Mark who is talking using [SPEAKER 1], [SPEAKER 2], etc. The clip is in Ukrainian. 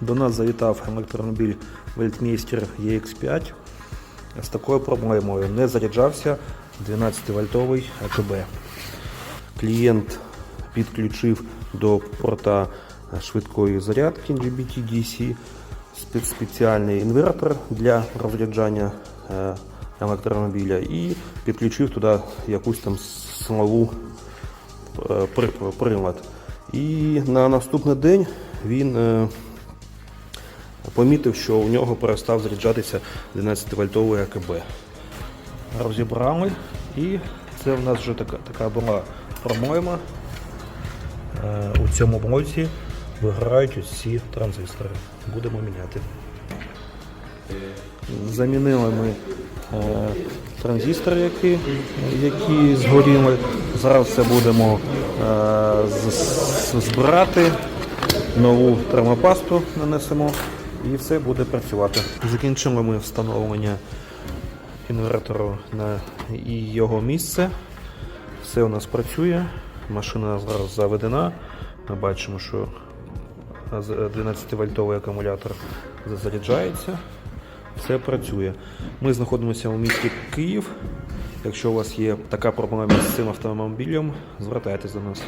[SPEAKER 1] До нас завітав електромобіль Weltmeister EX5 з такою проблемою. Не заряджався 12-вольтовий АКБ. Клієнт підключив до порта швидкої зарядки GBT DC спеціальний інвертор для розряджання е, електромобіля і підключив туди якусь там смолу е, прилад. І на наступний день він е, помітив, що у нього перестав заряджатися 12-вольтовий АКБ. Розібрали, і це в нас вже така, така була промойма. Е, У цьому блоці виграють ці транзистори. Будемо міняти. Замінили ми е, транзистори, які, які згоріли. Зараз це будемо е, збирати, нову термопасту нанесемо і все буде працювати. Закінчили ми встановлення інвертору на його місце. Все у нас працює. Машина зараз заведена. Ми бачимо, що 12-вольтовий акумулятор заряджається. Все працює. Ми знаходимося у місті Київ. Якщо у вас є така проблема з цим автомобілем, звертайтесь до нас.